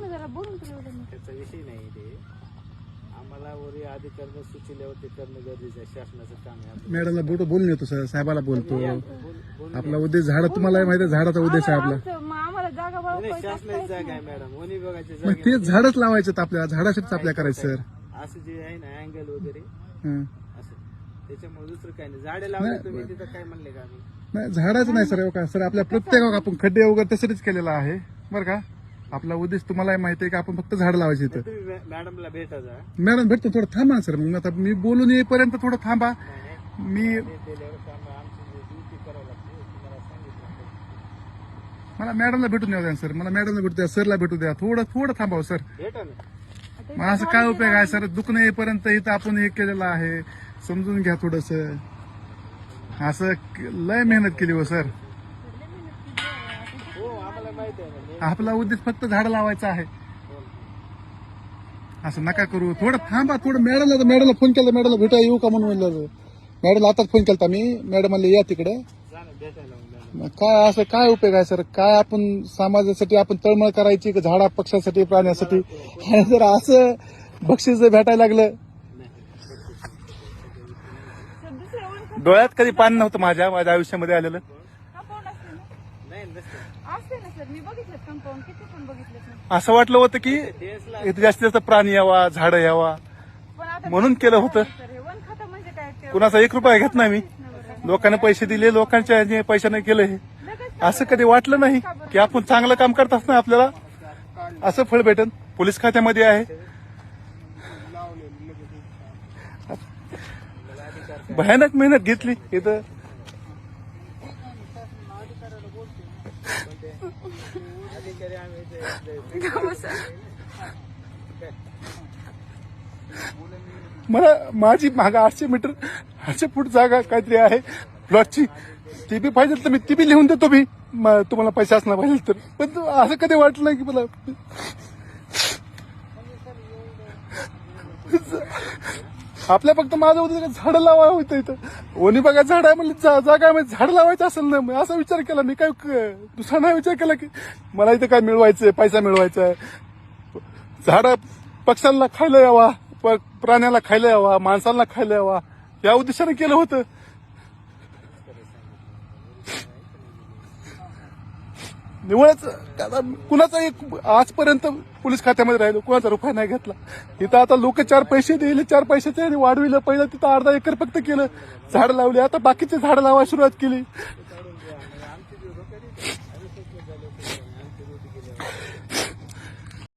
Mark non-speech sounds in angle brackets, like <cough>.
ना जरा बोलून. त्याचा विषय नाही ते. आम्हाला वरी अधिकाऱ्यांना सुचवल्यावर ते करणं गरजेचं आहे शासनाचं काम आहे आपलं. मॅडमला बोलतो बोलून येतो सर साहेबाला बोलतो. बोल- बोल- आपला उद्देश झाड तुम्हाला माहिती आहे झाडाचा उद्देश आहे आपला. आम्हाला- मग आम्हाला जागा बाबा नाही, पैसा शासनाची काहीच जागा नाही. आहे मॅडम. वनी बघायची मग जागा ते झाडच लावायचे आपल्याला झाडासाठीच आपल्या करायचं सर. असं जे आहे ना अँगल वगैरे. हं. असं. त्याच्यामुळे दुसरं काही नाही. झाडे लावले तुम्ही तिथं काय म्हणले का आम्ही? नाही झाडाचं नाही सर का? सर आपल्या प्रत्येक आपण खड्डे वगैरे त्यासाठीच केलेला आहे. बरं का? आपला उद्देश तुम्हाला माहिती आहे की आपण फक्त झाड लावायचे इथं. मॅडमला भेटा मॅडम भेटतो थोडं थांबा ना सर. मग आता मी बोलून येईपर्यंत थोडं थांबा. मी मला मॅडमला भेटून द्या सर. मला मॅडमला भेटू द्या सरला भेटू द्या. थोडं थोडं थांबावं सर. भेटा ना. आता मग असं काय उपयोग आहे सर? दुखणं येईपर्यंत इथं आपण हे केलेलं आहे. समजून घ्या थोडस. असं लय मेहनत केली हो सर. आपला उद्देश फक्त झाड लावायचा आहे. असं नका करू. थोडं थांबा थोडं मॅडमला मॅडमला फोन केला मॅडमला भेटा येऊ का म्हणून म्हणलं. मॅडमला आताच फोन केला मी. मॅडम म्हणले या तिकडे. काय असं काय उपयोग आहे सर? काय आपण समाजासाठी आपण तळमळ करायची का झाडा पक्षासाठी प्राण्यासाठी? जर असं बक्षीस जर भेटायला लागलं. डोळ्यात कधी पाणी नव्हतं माझ्या माझ्या आयुष्यामध्ये आलेलं कंपाऊंड असते ना नाही नसतं असते ना सर मी बघितलं कंपाऊंड किती पण बघितलं ना असं वाटलं होतं की इथे जास्तीत जास्त प्राणी यावा झाडं यावा. पण आता म्हणून केलं होतं. सर हे वन म्हणजे काय ते कुणाचा एक रुपया घेत नाही मी. लोकांना पैसे दिले लोकांच्या ह्याने पैशाने केलं हे. लगेच असं कधी वाटलं नाही की आपण चांगलं काम करत असताना आपल्याला. असं फळ भेटन. पोलीस खात्यामध्ये आहे. भयानक मेहनत घेतली इथं. आम्ही <laughs> मला माझी माग आठशे मीटर आठशे फूट जागा काहीतरी आहे. प्लॉटची ती बी पाहिजे तर मी ती बी लिहून देतो मी. म- तुम्हाला पैसे असणार पाहिजे तर. पण तो असं कधी वाटलं नाही की मला <laughs> आपल्या फक्त माझं होतं झाड झाडं लावा होतं इथं. ओनी बघा झाड आहे म्हणलं जा- जागा म्हणजे झाड लावायचं असेल ना मी असा विचार केला. मी काय क- दुसरा नाही विचार केला की मला इथं काय मिळवायचंय पैसा मिळवायचा आहे. झाड पक्ष्यांना खायला यावा प- प्राण्याला खायला यावा माणसांना खायला यावा. या उद्देशाने केलं होतं. निवळच आता कुणाचा एक आजपर्यंत पोलीस खात्यामध्ये राहिलो कुणाचा रुपया नाही घेतला. तिथं आता लोक चार पैसे दिले चार पैशाचे वाढविलं. पहिलं तिथं अर्धा एकर फक्त केलं. झाड लावले आता बाकीचे झाड लावायला सुरुवात केली.